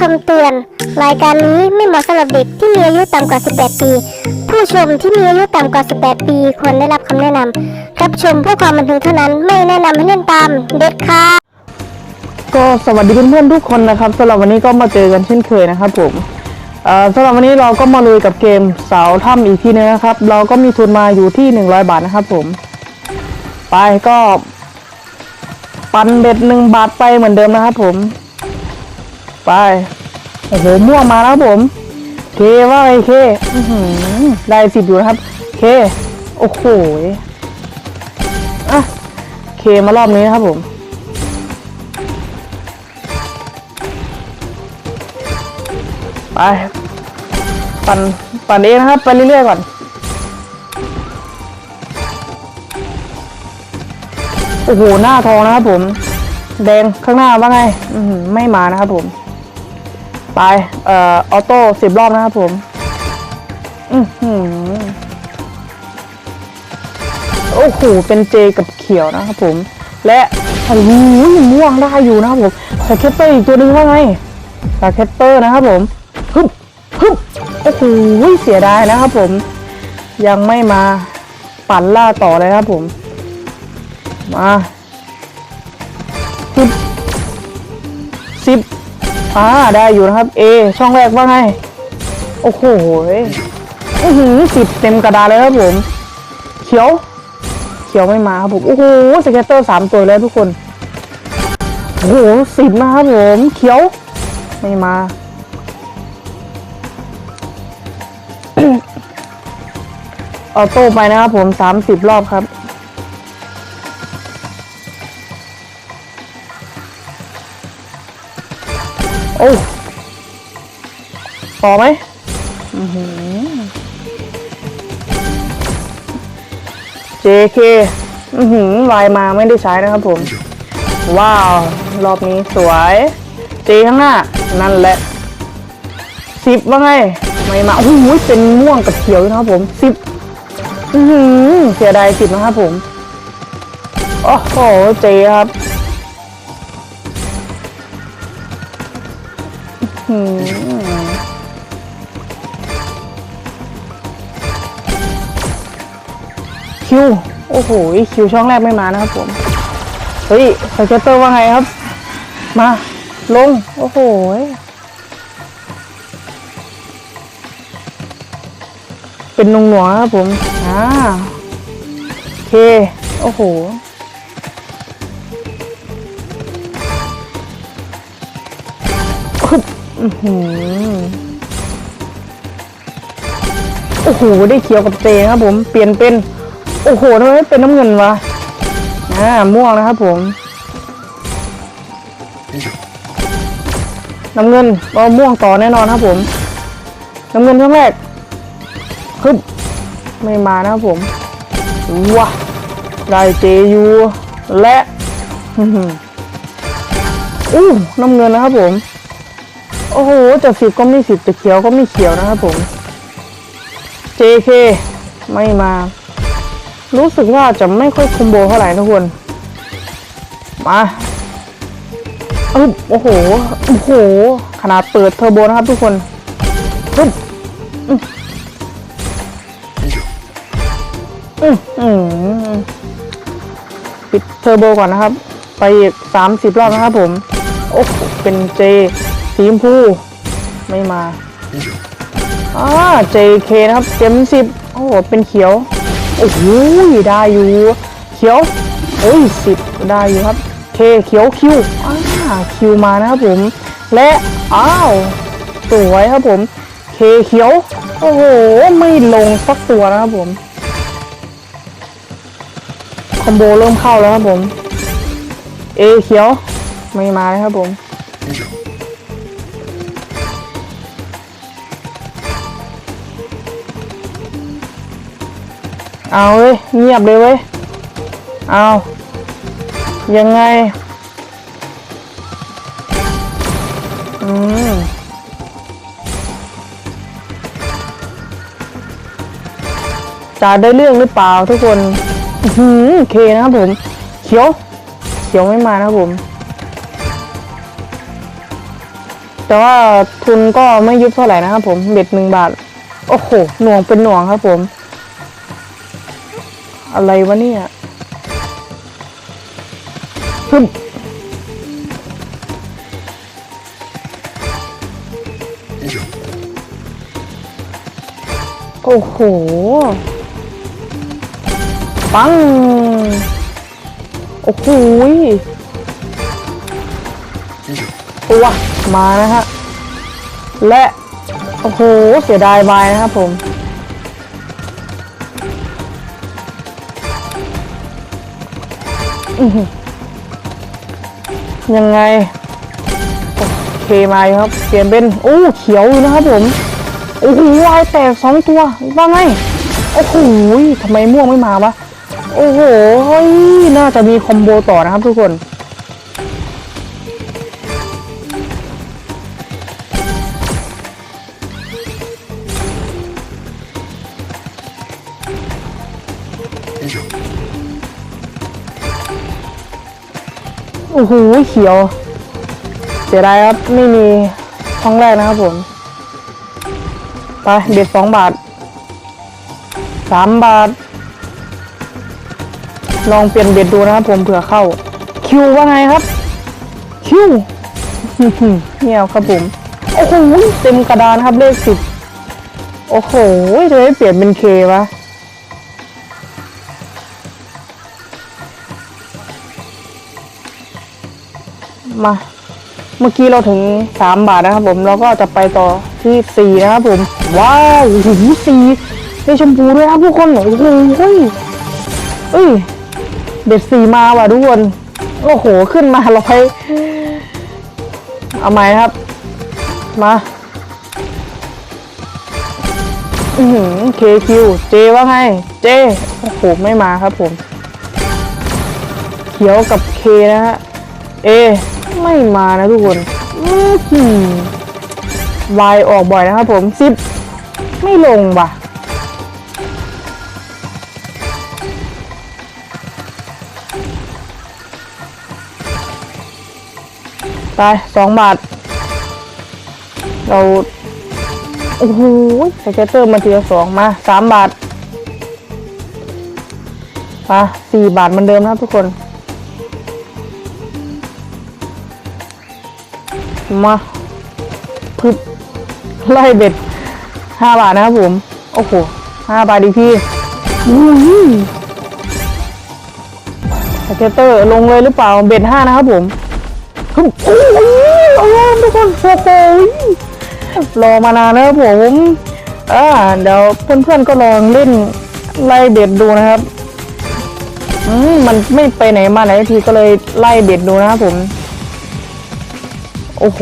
คำเตือน รายการนี้ไม่เหมาะสำหรับเด็กที่มีอายุต่ำกว่า 18 ปี ผู้ชมที่มีอายุต่ำกว่า 18 ปีควรได้รับคำแนะนำรับชมเพื่อความบันเทิงเท่านั้นไม่แนะนำให้เล่นตามเด็ดขาดก็สวัสดีเพื่อนๆทุกคนนะครับสำหรับวันนี้ก็มาเจอกันเช่นเคยนะครับผมเอ่อสำหรับวันนี้เราก็มาลุยกับเกมเสาถ้ำอีกทีนึงนะครับ เราก็มีทุนมาอยู่ที่ 100 บาทนะครับผมไปก็ ปันเบ็ดหนึ่งบาทไปเหมือนเดิมนะครับผม ไป โอ้โห ม่วงมาแล้วผม เคว่าไงเคอื้อหือได้สิบอยู่นะครับ เค โอ้โหอะเคมารอบนี้นะครับผมไปปั่นปั่นเองนะครับ ไปเรื่อยๆก่อน โอ้โห หน้าทองนะครับผม แดงข้างหน้าว่าไงอือหือไม่มานะครับผม ไป เอ่อ ออโต้สิบรอบนะครับผม อือหือโอ้โห เป็นเจกับเขียวนะครับผม และโอ้โหม่วงได้อยู่นะครับผมสแคตเตอร์อีกตัวหนึงว่าไงสแคตเตอร์นะครับผมฮึบฮึบโอ้โหเสียดายนะครับผม ยังไม่มาปั่นล่าต่อเลยนะครับผม มาสิบสิบ อ่าได้อยู่นะครับเอช่องแรกว่าไง โอ้โหอื้อหือสิบเต็มกระดาษเลยครับผม เขียว เขียวไม่มาครับผม โอ้โหสเก็ตเตอร์สามตัวแล้วทุกคน โอ้โหสิบนะครับผม เขียว ไม่มา ออโต้ไปนะครับผมสามสิบรอบครับ โอ้ต่อไหมอื้อหือ JK อือหือลายมาไม่ได้ใช้นะครับผม ว้าว รอบนี้สวย J ข้างหน้า นั่นแหละสิบว่าไง ไม่มาโอ้โหเป็นม่วงกับเขียวนะครับผมสิบอือหือเสียดายสิบนะครับผม โอ้โห เจครับ หือคิว โอ้โห คิวช่องแรกไม่มานะครับผม เฮ้ยสเก็ตเตอร์ว่าไงครับ มา ลง โอ้โหเป็นนงหนัวครับผม อ่า โอเค โอ้โห อือหือโอ้โห ได้เขียวกับเจนครับผม เปลี่ยนเป็น โอ้โหทำไมไม่เป็นน้ำเงินวะอ่าม่วงนะครับผม น้ำเงินเอาม่วงต่อแน่นอนครับผม น้ำเงินช่องแรกฮึบไม่มานะครับผมว้าได้เจยูและอู้น้ำเงินนะครับผม โอ้โหจะสิบก็ไม่สิบจะเขียวก็ไม่เขียวนะครับผม JK ไม่มา รู้สึกว่าจะไม่ค่อยคอมโบเท่าไหร่ทุกคนมาอึบโอ้โห โอ้โห ขนาดเปิดเทอร์โบนะครับทุกคนอึบอืมอืมปิดเทอร์โบก่อนนะครับ ไปอีกสามสิบรอบนะครับผม โอ้เป็นเจ สีชมพูไม่มาอ่า JK นะครับ เต็มสิบโอ้โห เป็นเขียว โอ้โห ได้อยู่ เขียวโอ้ยสิบได้อยู่ครับ เค เขียวคิวอ่าคิวมานะครับผม และ อ้าว สวยครับผม เคเขียว โอ้โห ไม่ลงสักตัวนะครับผม คอมโบเริ่มเข้าแล้วครับผม เอเขียว ไม่มาเลยครับผม เอาเว้ยเงียบเลยเว้ย เอายังไง อืมจะได้เรื่องหรือเปล่าทุกคนอือโอเคนะครับผม เขียว เขียวไม่มานะครับผม แต่ว่าทุนก็ไม่ยุบเท่าไหร่นะครับผม เบ็ดหนึ่งบาท โอ้โห หน่วงเป็นหน่วงครับผม อะไรวะเนี่ยฮึบโอ้โห ปัง โอ้โหตัวมานะฮะ และ โอ้โห เสียดายบายนะครับผม ยังไงโอเคมายครับ เปลี่ยนเป็นโอ้เขียวอยู่นะครับผมโอ้โหวายแตกสองตัวว่าไงโอ้โหทำไมม่วงไม่มาวะโอ้โหน่าจะมีคอมโบต่อนะครับทุกคน โอ้โหเขียว เสียดายครับไม่มีช่องแรกนะครับผม ไปเบ็ดสองบาทสามบาท ลองเปลี่ยนเบ็ดดูนะครับผมเผื่อเข้า คิวว่าไงครับ คิวเงียบครับผมโอ้โหเต็มกระดานครับเลขสิบโอ้โหจะได้เปลี่ยนเป็นเควะ มา เมื่อกี้เราถึงสามบาทนะครับผมเราก็จะไปต่อที่สี่นะครับผม ว้าวโอ้โหสี่ได้ชมพูด้วยครับทุกคนโอ้โหเฮ้ยเอ้ย เด็ดสี่มาว่ะทุกคน โอ้โห ขึ้นมาเราไป เอาใหมครับ มาอือหือเคคิวเจว่าไง เจ โอ้โห ไม่มาครับผม เขียวกับเคนะฮะ เอ ไม่มานะทุกคนอือหือวายออกบ่อยนะครับผมสิบไม่ลงว่ะ ไปสองบาท เรา โอ้โหสเก็ตเตอร์มาทีละสองมาสามบาทมาสี่บาทเหมือนเดิมนะครับทุกคน มาพึบไล่เบ็ดห้าบาทนะครับผม โอ้โหห้าบาทดีพี่อุ้ยสเก็ตเตอร์ลงเลยหรือเปล่า เบ็ดห้านะครับผมฮึบโอ้ยโอ้ยทุกคนโอ้โหรอมานานแล้วผมอ่าเดี๋ยวเพื่อนๆก็ลองเล่นไล่เบ็ดดูนะครับ อืมมันไม่ไปไหนมาไหนทีก็เลยไล่เบ็ดดูนะครับผม โอ้โห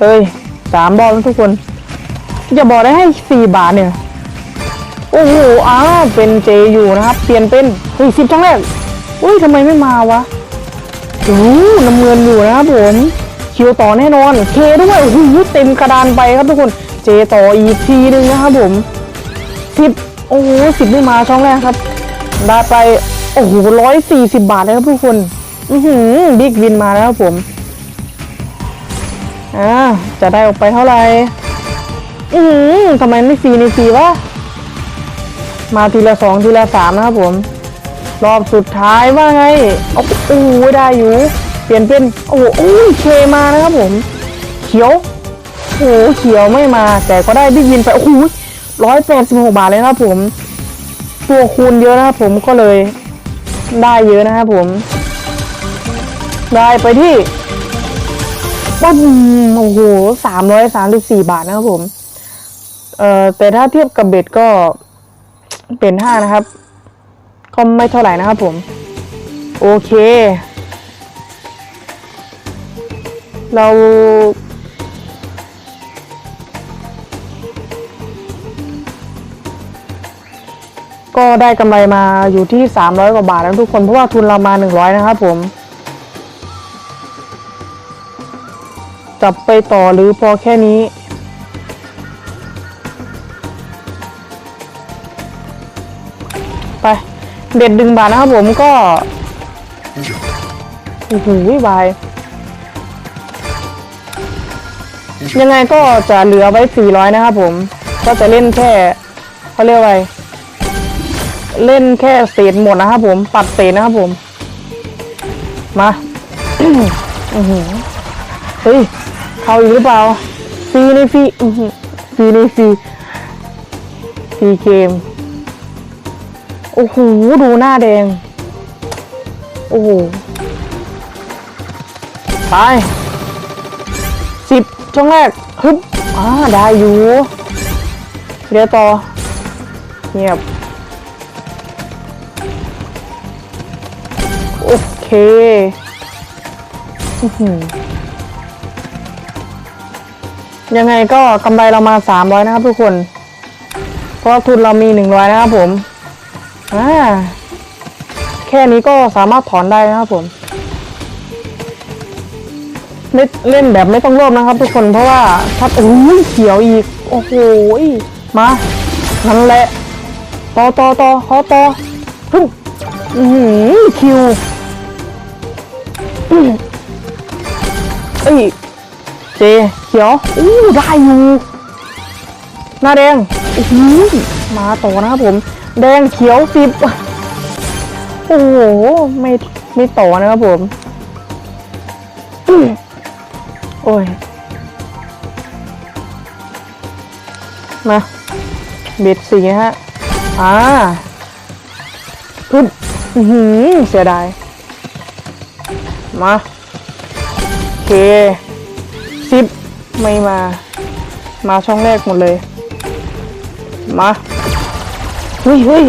เฮ้ยสามบอลแล้วทุกคน อย่าบอกได้ให้สี่บาทเนี่ย โอ้โห อ้าว เป็นเจอยู่นะครับ เปลี่ยนเป็นเฮ้ยสิบช่องแรกอุ้ยทำไมไม่มาวะโอ้น้ำเงินอยู่นะครับผมคิวต่อแน่นอน เคด้วยโอ้โหเต็มกระดานไปครับทุกคน เจต่ออีกทีหนึ่งนะครับผมสิบโอ้โหสิบไม่มาช่องแรกครับ ได้ไป โอ้โหร้อยสี่สิบบาทเลยครับทุกคน อือหือบิ๊กวินมาแล้วครับผมอ่าจะได้ออกไปเท่าไหร่อือหือทำไมไม่ฟรีในฟีวะมาทีละสองทีละสามนะครับผม รอบสุดท้ายว่าไงโอ้โหได้อยู่ เปลี่ยนเป็นโอ้โหอุ้ยเคมานะครับผม เขียวโอ้โหเขียวไม่มา แต่ก็ได้บิ๊กวินไปโอ้โหร้อยแปดสิบหกบาทเลยนะครับผม ตัวคูณเยอะนะครับผมก็เลยได้เยอะนะครับผม ได้ไปที่ปุ๊บโอ้โหสามร้อยสามสิบสี่บาทนะครับผม เอ่อแต่ถ้าเทียบกับเบ็ดก็เป็นห้านะครับ ก็ไม่เท่าไหร่นะครับผม โอเค เราก็ได้กำไรมาอยู่ที่ 300 กว่าบาทแล้วทุกคนเพราะว่าทุนเรามา 100 นะครับผม จับไปต่อหรือพอแค่นี้ ไป เด็ดดึงบาทนะครับผมก็โอ้โหวาย ยังไงก็จะเหลือไว้ 400 นะครับผม ก็จะเล่นแค่เขาเรียกว่าเล่นแค่เศษหมดนะครับผม ปัดเศษนะครับผม มา อือหือ ฮ้ยเขาอีกหรือเปล่าฟรีในฟรีอื้อหือฟรีในฟรีฟรีเกม โอ้โห ดูหน้าแดง โอ้โห ไปสิบช่องแรก ฮึบอ่าได้อยู่ เดี๋ยวต่อ เงียบ โอเค อื้อหือ ยังไงก็กำไรเรามา300นะครับทุกคน เพราะทุนเรามี100นะครับผมอ่าแค่นี้ก็สามารถถอนได้นะครับผมไม่เล่นแบบไม่ต้องรวบนะครับ ทุกคนเพราะว่าถ้าโอ้ยเขียวอีก โอ้โหมานั่นแหละต่อต่อต่อขอต่อฮึ่มอือคิวอื้อเอ้ย เจเขียวอู้ได้อยู่หน้าแดงโอ้โหมาต่อนะครับผม แดงเขียวสิบโอ้โหไม่ไม่ต่อนะครับผมโอ้ยมาเบ็ดสีฮะอ่าพึ่งอื้หือเสียดายมาโอเค สิบไม่มา มาช่องแรกหมดเลย มาเฮ้ยเฮ้ย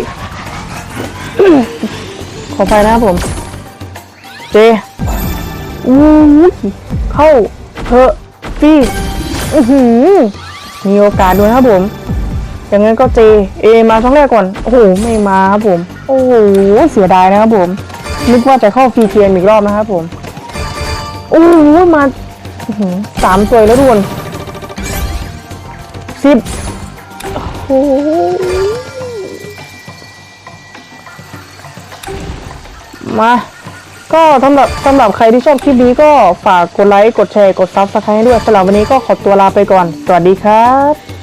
ขอไปนะครับผม เจอู้ยเข้าเถอะฟี่อือหือมีโอกาสด้วยครับผม อย่างงั้นก็เจ เอ มาช่องแรกก่อน โอ้โห ไม่มาครับผม โอ้โห เสียดายนะครับผม นึกว่าจะเข้าฟรีเทียมอีกรอบนะครับผม โอ้โห มา สามสวยแล้วทุกคนสิบโอ้โหมาก็สำหรับสำหรับใครที่ชอบคลิปนี้ก็ฝากกดไลค์ กดแชร์ กดซับสไครต์ให้ด้วยสำหรับวันนี้ก็ขอตัวลาไปก่อน สวัสดีครับ